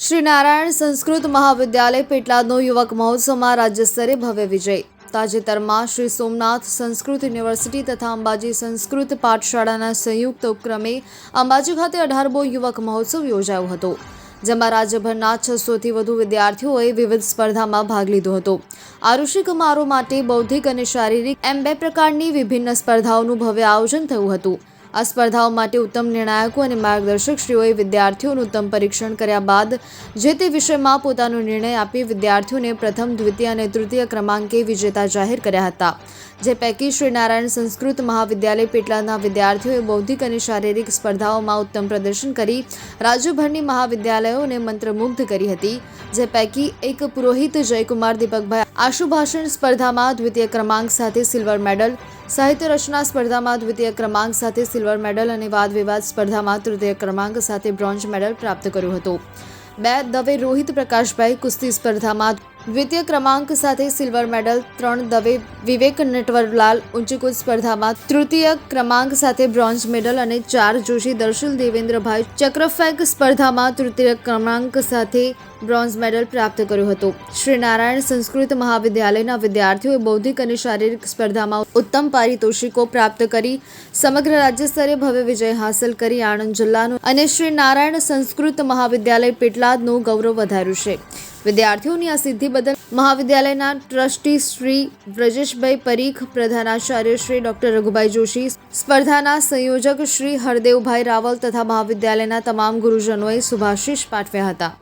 શ્રી નારાયણ સંસ્કૃત મહાવિદ્યાલય પેટલાદનો યુવક મહોત્સવમાં રાજ્ય સ્તરે ભવ્ય વિજય. તાજેતરમાં શ્રી સોમનાથ સંસ્કૃત યુનિવર્સિટી તથા અંબાજી સંસ્કૃત પાઠશાળાના સંયુક્ત ઉપક્રમે અંબાજી ખાતે અઢારમો યુવક મહોત્સવ યોજાયો હતો, જેમાં રાજ્યભરના છસોથી વધુ વિદ્યાર્થીઓએ વિવિધ સ્પર્ધામાં ભાગ લીધો હતો. આરુષિ કુમારો માટે બૌદ્ધિક અને શારીરિક એમ બે પ્રકારની વિભિન્ન સ્પર્ધાઓનું ભવ્ય આયોજન થયું હતું. આ સ્પર્ધાઓ માટે ઉત્તમ નિર્ણાયકો અને માર્ગદર્શકશ્રીઓએ વિદ્યાર્થીઓનું ઉત્તમ પરીક્ષણ કર્યા બાદ જે તે વિષયમાં પોતાનો નિર્ણય આપી વિદ્યાર્થીઓને પ્રથમ, દ્વિતીય અને તૃતીય ક્રમાંકે વિજેતા જાહેર કર્યા હતા. જે પૈકી શ્રી નારાયણ સંસ્કૃત મહાવિદ્યાલય પેટલાના વિદ્યાર્થીઓએ બૌદ્ધિક અને શારીરિક સ્પર્ધાઓમાં ઉત્તમ પ્રદર્શન કરી રાજ્યભરની મહાવિદ્યાલયોને મંત્રમુગ્ધ કરી હતી. જે પૈકી એક પુરોહિત જયકુમાર દીપકભાઈ આશુભાષણ સ્પર્ધામાં દ્વિતીય ક્રમાંક સાથે સિલ્વર મેડલ, સાહિત્ય રચના સ્પર્ધામાં દ્વિતીય ક્રમાંક સાથે સિલ્વર મેડલ અને વાદ વિવાદ સ્પર્ધામાં તૃતીય ક્રમાંક સાથે બ્રોન્ઝ મેડલ પ્રાપ્ત કર્યો હતો. બે દવે રોહિત પ્રકાશભાઈ કુસ્તી સ્પર્ધામાં દ્વિતીય ક્રમાંક સાથે સિલ્વર મેડલ ત્રણ દવે વિવેક નટવરલાલ ઊંચીકૂદ સ્પર્ધામાં તૃતીય ક્રમાંક સાથે બ્રોન્ઝ મેડલ અને ચાર જોશી દર્શિલ દેવેન્દ્રભાઈ ચક્રફેંક સ્પર્ધામાં તૃતીય ક્રમાંક સાથે બ્રોન્ઝ મેડલ પ્રાપ્ત કર્યો હતો. શ્રી નારાયણ સંસ્કૃત મહાવિદ્યાલયના વિદ્યાર્થીઓએ બૌદ્ધિક અને શારીરિક સ્પર્ધામાં ઉત્તમ પારિતોષિકો પ્રાપ્ત કરી, સમગ્ર રાજ્ય સ્તરે ભવ્ય વિજય હાંસલ કરી આણંદ જિલ્લાનું અને શ્રી નારાયણ સંસ્કૃત મહાવિદ્યાલય પેટલાદનું ગૌરવ વધાર્યું છે. વિદ્યાર્થીઓની આ સિદ્ધિ બદલ મહાવિદ્યાલયના ટ્રસ્ટી શ્રી વ્રજેશભાઈ પરીખ, પ્રધાનાચાર્ય શ્રી ડોક્ટર રઘુભાઈ જોશી, સ્પર્ધાના સંયોજક શ્રી હરદેવભાઈ રાવલ તથા મહાવિદ્યાલયના તમામ ગુરુજનોએ શુભાશીષ પાઠવ્યા હતા.